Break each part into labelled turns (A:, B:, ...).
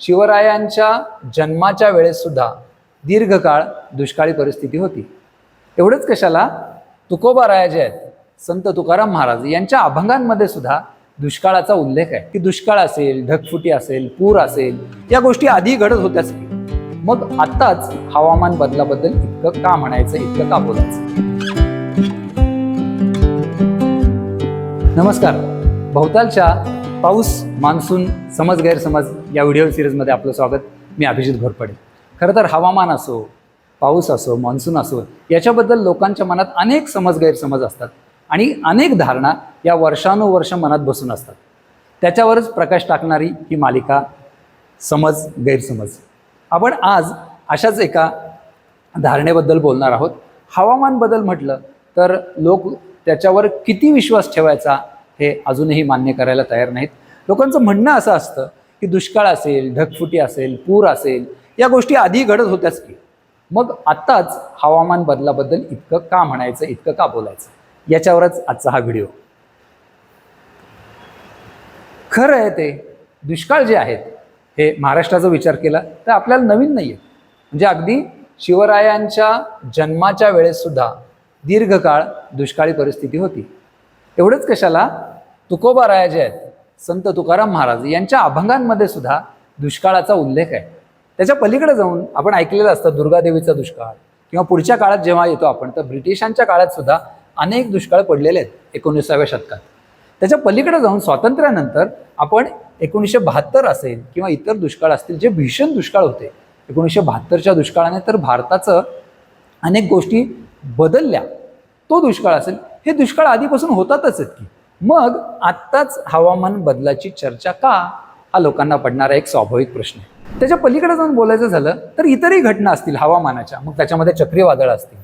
A: शिवरायांच्या जन्माच्या वेळेस सुद्धा दीर्घकाळ दुष्काळी परिस्थिती होती. एवढंच कशाला? तुकोबाराया जे आहेत संत तुकाराम महाराज यांच्या अभंगांमध्ये सुद्धा दुष्काळाचा उल्लेख आहे. की दुष्काळ असेल ढगफुटी असेल पूर असेल या गोष्टी आधी घडत होत्याच. मग आत्ताच हवामान बदलाबद्दल इतकं का म्हणायचं इतकं का बोलायचं? नमस्कार. भोवतालच्या पाऊस मान्सून समज गैरसमज या व्हिडिओ सिरीजमध्ये आपलं स्वागत. मी अभिजित घोरपडे. खरं तर हवामान असो पाऊस असो मान्सून असो याच्याबद्दल लोकांच्या मनात अनेक समज गैरसमज असतात आणि अनेक धारणा या वर्षानुवर्ष मनात बसून असतात. त्याच्यावरच प्रकाश टाकणारी ही मालिका समज गैरसमज. आपण आज अशाच एका धारणेबद्दल बोलणार आहोत. हवामान बदल म्हटलं तर लोक त्याच्यावर किती विश्वास ठेवायचा हे अजूनही मान्य करायला तयार नाहीत. लोकांचं म्हणणं असं असतं की दुष्काळ असेल ढगफुटी असेल पूर असेल या गोष्टी आधी घडत होत्याच की. मग आत्ताच हवामान बदलाबद्दल इतकं का म्हणायचं इतकं का बोलायचं? याच्यावरच आजचा हा व्हिडिओ. खरं आहे ते दुष्काळ जे आहेत हे महाराष्ट्राचा विचार केला तर आपल्याला नवीन नाही आहे म्हणजे अगदी शिवरायांच्या जन्माच्या वेळेस सुद्धा दीर्घकाळ दुष्काळी परिस्थिती होती. एवढंच कशाला? तुकोबाराया जे आहेत संत तुकाराम महाराज यांच्या अभंगांमध्ये सुद्धा दुष्काळाचा उल्लेख आहे. त्याच्या पलीकडे जाऊन आपण ऐकलेलं असतं दुर्गादेवीचा दुष्काळ किंवा पुढच्या काळात जेव्हा येतो आपण तर ब्रिटिशांच्या काळात सुद्धा अनेक दुष्काळ पडलेले आहेत एकोणीसाव्या शतकात. त्याच्या पलीकडे जाऊन स्वातंत्र्यानंतर आपण एकोणीसशे बहात्तर असेल किंवा इतर दुष्काळ असतील जे भीषण दुष्काळ होते एकोणीसशे बहात्तरच्या दुष्काळाने तर भारताचं अनेक गोष्टी बदलल्या. तो दुष्काळ असेल हे दुष्काळ आधीपासून होतातच आहेत की. मग आत्ताच हवामान बदलाची चर्चा का हा लोकांना पडणारा एक स्वाभाविक प्रश्न आहे. त्याच्या पलीकडे जाऊन बोलायचं झालं तर इतरही घटना असतील हवामानाच्या. मग त्याच्यामध्ये चक्रीवादळ असतील.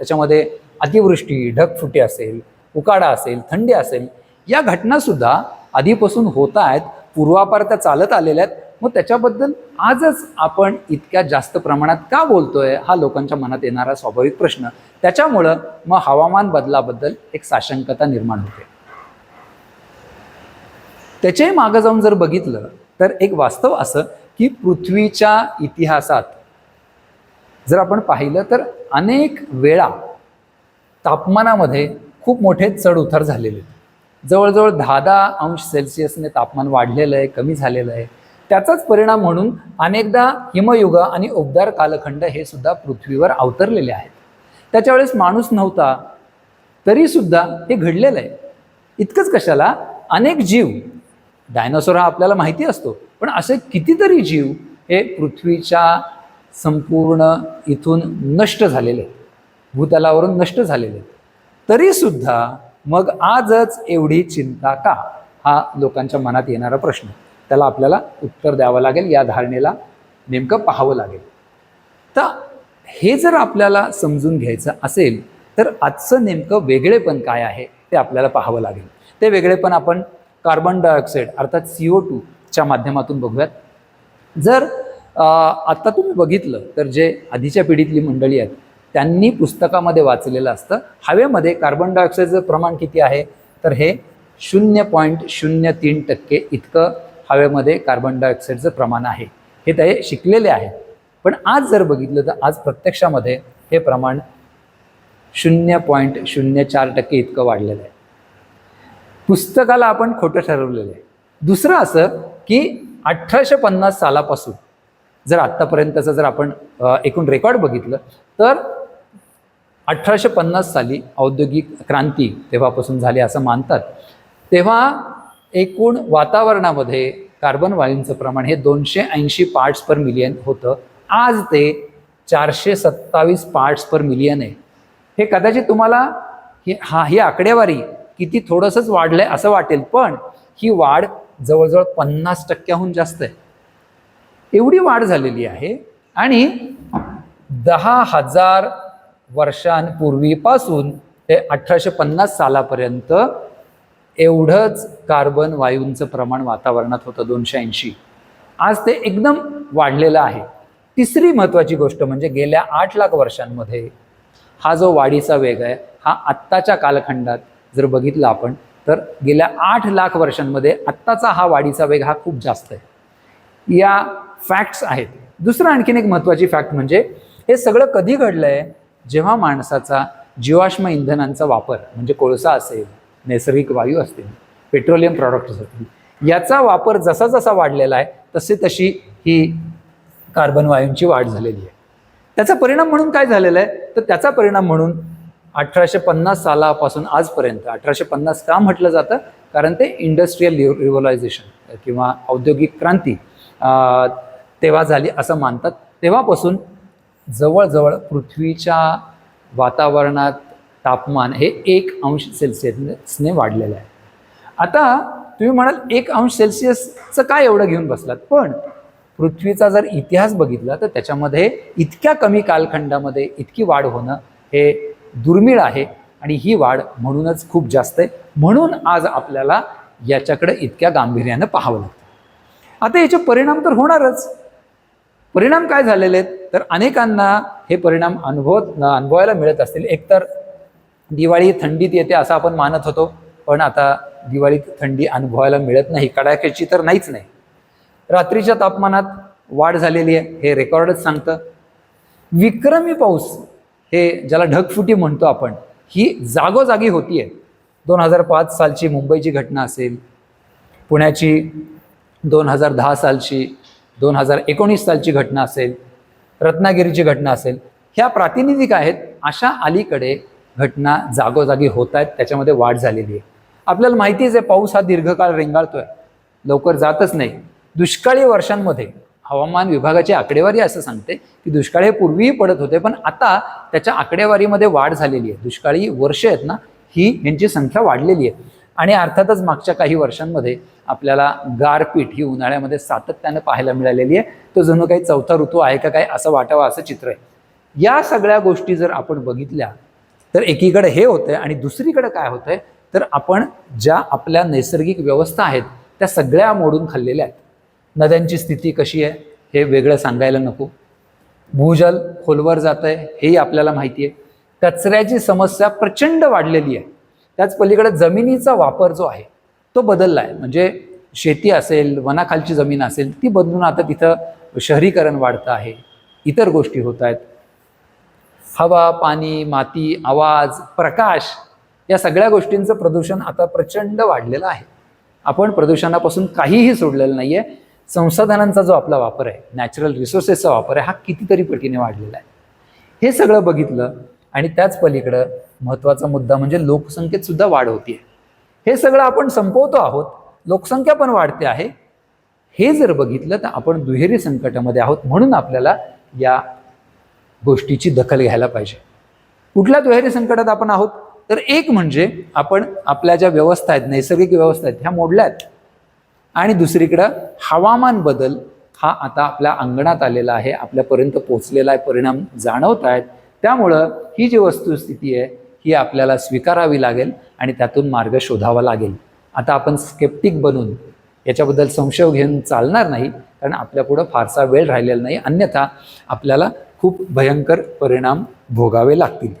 A: त्याच्यामध्ये अतिवृष्टी ढगफुटी असेल उकाडा असेल थंडी असेल या घटनासुद्धा आधीपासून होत आहेत पूर्वापार त्या चालत आलेल्या आहेत. मग त्याच्याबद्दल आजच आपण इतक्या जास्त प्रमाणात का बोलतोय हा लोकांच्या मनात येणारा स्वाभाविक प्रश्न. त्याच्यामुळं मग हवामान बदलाबद्दल एक साशंकता निर्माण होते. त्याच्याही मागं जाऊन जर बघितलं तर एक वास्तव असं की पृथ्वीच्या इतिहासात जर आपण पाहिलं तर अनेक वेळा तापमानामध्ये खूप मोठे चढ उतार झालेले. आहेत जवळजवळ दहा दहा अंश सेल्सिअसने तापमान वाढलेलं आहे कमी झालेलं आहे. त्याचाच परिणाम म्हणून अनेकदा हिमयुग आणि उबदार कालखंड हे सुद्धा पृथ्वीवर अवतरलेले आहेत. त्याच्या वेळेस माणूस नव्हता तरीसुद्धा हे घडलेलं आहे. इतकंच कशाला अनेक जीव डायनासोर हा आपल्याला माहिती असतो. पण असे कितीतरी जीव हे पृथ्वीच्या संपूर्ण इथून नष्ट झालेले भूतलावरून नष्ट झालेले तरीसुद्धा मग आजच एवढी चिंता का? हा लोकांच्या मनात येणारा प्रश्न. त्याला आपल्याला उत्तर द्यावं लागेल. या धारणेला नेमकं पाहावं लागेल. तर हे जर आपल्याला समजून घ्यायचं असेल तर आजचं नेमकं वेगळेपण काय आहे ते आपल्याला पाहावं लागेल. ते वेगळेपण आपण कार्बन डायऑक्साईड अर्थात सी ओ टूच्या माध्यमातून बघूयात. जर आत्ता तुम्ही बघितलं तर जे आधीच्या पिढीतली मंडळी आहेत त्यांनी पुस्तकामध्ये वाचलेलं असतं हवेमध्ये कार्बन डायऑक्साईडचं प्रमाण किती आहे? तर हे शून्य पॉईंट शून्य तीन टक्के इतकं हवेमध्ये कार्बन डायऑक्साईडचं प्रमाण आहे. हे ते शिकलेले आहे पण आज जर बघितलं तर आज प्रत्यक्षामध्ये हे प्रमाण शून्य पॉईंट शून्य चार टक्के इतकं वाढलेलं आहे. पुस्तकाला आपण खोटं ठरवलेलं आहे. दुसरं असं की अठराशे पन्नास सालापासून जर आत्तापर्यंतचं जर आपण एकूण रेकॉर्ड बघितलं तर अठराशे पन्नास साली औद्योगिक क्रांती तेव्हापासून झाली असं मानतात. तेव्हा एकूण वातावरणामध्ये कार्बन वायूंचं प्रमाण हे दोनशे ऐंशी पार्ट्स पर मिलियन होतं. आज ते चारशे सत्तावीस पार्ट्स पर मिलियन आहे. हे कदाचित तुम्हाला ही हा ही आकडेवारी किती थोडंसंच वाढलंय असं वाटेल पण ही वाढ जवळजवळ पन्नास टक्क्याहून जास्त आहे. एवढी वाढ झालेली आहे आणि दहा हजार वर्षांपूर्वीपासून ते अठराशे पन्नास सालापर्यंत एवढंच कार्बन वायूंचं प्रमाण वातावरणात होतं दोनशे ऐंशी. आज ते एकदम वाढलेलं आहे. तिसरी महत्त्वाची गोष्ट म्हणजे गेल्या आठ लाख वर्षांमध्ये हा जो वाढीचा वेग आहे हा आत्ताच्या कालखंडात जर बघितलं आपण तर गेल्या आठ लाख वर्षांमध्ये आत्ताचा हा वाढीचा वेग हा खूप जास्त आहे. या फॅक्ट्स आहेत. दुसरं आणखीन एक महत्त्वाची फॅक्ट म्हणजे हे सगळं कधी घडलं आहे जेव्हा माणसाचा जीवाश्म इंधनांचा वापर म्हणजे कोळसा असेल नैसर्गिक वायू असतील पेट्रोलियम प्रॉडक्ट्स असतील याचा वापर जसा जसा वाढलेला आहे तसे तशी ही कार्बन वायूंची वाढ झालेली आहे. त्याचा परिणाम म्हणून काय झालेला आहे? तर त्याचा परिणाम म्हणून अठराशे पन्नास सालापासून आजपर्यंत अठराशे पन्नास का म्हटलं जातं? कारण ते इंडस्ट्रीयल रिव्हलायझेशन किंवा औद्योगिक क्रांती तेव्हा झाली असं मानतात. तेव्हापासून जवळजवळ पृथ्वीच्या वातावरणात तापमान हे एक अंश सेल्सिअसने वाढलेलं आहे. आता तुम्ही म्हणाल एक अंश सेल्सिअसचं काय एवढं घेऊन बसलात? पण पृथ्वीचा जर इतिहास बघितला तर त्याच्यामध्ये इतक्या कमी कालखंडामध्ये इतकी वाढ होणं हे दुर्मिळ आहे आणि ही वाढ म्हणूनच खूप जास्त आहे. म्हणून आज आपल्याला याच्याकडे इतक्या गांभीर्यानं पाहावं लागतं. आता याचे परिणाम तर होणारच. परिणाम काय झालेले आहेत? तर अनेकांना हे परिणाम अनुभव अनुभवायला मिळत असतील. एकतर दिवाळी थंडीत येते असं आपण मानत होतो पण आता दिवाळीत थंडी अनुभवायला मिळत नाही. कडाक्याची तर नाहीच नाही. रात्रीच्या तापमानात वाढ झालेली आहे हे रेकॉर्डच सांगतं. विक्रमी पाऊस हे ज्याला ढगफुटी म्हणतो आपण ही जागोजागी होती आहे दोन हजार पाच सालची मुंबईची घटना असेल पुण्याची दोन हजार दहा सालची दोन हजार एकोणीस सालची घटना असेल रत्नागिरीची घटना असेल ह्या प्रातिनिधिक आहेत अशा अलीकडे घटना जागोजागी होत आहेत त्याच्यामध्ये वाढ झालेली आहे. आपल्याला माहितीच आहे पाऊस हा दीर्घकाळ रेंगाळतोय लवकर जातच नाही. दुष्काळी वर्षांमध्ये हवामान विभागाची आकडेवारी असं सांगते की दुष्काळ हे पूर्वीही पडत होते पण आता त्याच्या आकडेवारीमध्ये वाढ झालेली आहे. दुष्काळी वर्ष आहेत ना ही यांची संख्या वाढलेली आहे. आणि अर्थातच मागच्या काही वर्षांमध्ये आपल्याला गारपीट ही उन्हाळ्यामध्ये सातत्यानं पाहायला मिळालेली आहे. तो जणू काही चौथा ऋतू आहे का काय असं वाटावं असं चित्र आहे. या सगळ्या गोष्टी जर आपण बघितल्या तर एकीकडे हे होतंय आणि दुसरीकडे काय होतंय तर आपण ज्या आपल्या नैसर्गिक व्यवस्था आहेत त्या सगळ्या मोडून खाल्लेल्या आहेत. नद्यांची स्थिती कशी आहे हे वेगळं सांगायला नको. भूजल खोलवर जात आहे हेही आपल्याला माहिती आहे. कचऱ्याची समस्या प्रचंड वाढलेली आहे. त्याच पलीकडे जमिनीचा वापर जो आहे तो बदलला आहे. म्हणजे शेती असेल वनाखालची जमीन असेल ती बदलून आता तिथं शहरीकरण वाढतं आहे. इतर गोष्टी होत आहेत. हवा पाणी माती आवाज प्रकाश या सगळ्या गोष्टींचं प्रदूषण आता प्रचंड वाढलेलं आहे. आपण प्रदूषणापासून काहीही सोडलेलं नाही आहे संसाधनांचा जो आपला वापर आहे नॅचरल रिसोर्सेसचा वापर आहे हा कितीतरी पटीने वाढलेला आहे. हे सगळं बघितलं आणि त्याच पलीकडं महत्त्वाचा मुद्दा म्हणजे लोकसंख्येत सुद्धा वाढ होतीये. हे सगळं आपण संपवतो आहोत लोकसंख्या पण वाढते आहे. हे जर बघितलं तर आपण दुहेरी संकटामध्ये आहोत म्हणून आपल्याला या गोष्टीची दखल घ्यायला पाहिजे. कुठल्या दुहेरी संकटात आपण आहोत? तर एक म्हणजे आपण आपल्या ज्या व्यवस्था आहेत नैसर्गिक व्यवस्था आहेत ह्या मोडल्या आहेत. आणि दुसरीकडं हवामान बदल हा आता आपल्या अंगणात आलेला आहे आपल्यापर्यंत पोचलेला आहे परिणाम जाणवत आहेत. त्यामुळं ही जी वस्तुस्थिती आहे ही आपल्याला स्वीकारावी लागेल आणि त्यातून मार्ग शोधावा लागेल. आता आपण स्केप्टिक बनून याच्याबद्दल संशय घेऊन चालणार नाही कारण आपल्यापुढं फारसा वेळ राहिलेला नाही. अन्यथा आपल्याला खूप भयंकर परिणाम भोगावे लागतील.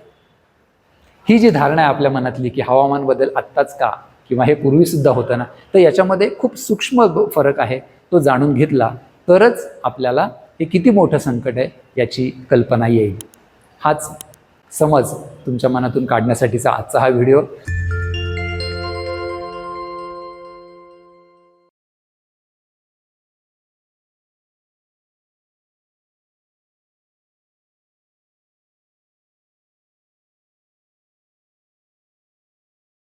A: ही जी धारणा आहे आपल्या मनातली की हवामान बदल आत्ताच का? किंवा हे पूर्वीसुद्धा होतं ना तर याच्यामध्ये खूप सूक्ष्म फरक आहे तो जाणून घेतला तरच आपल्याला हे किती मोठं संकट आहे याची कल्पना येईल. हाच समज तुमच्या मनातून काढण्यासाठीचा आजचा हा व्हिडिओ.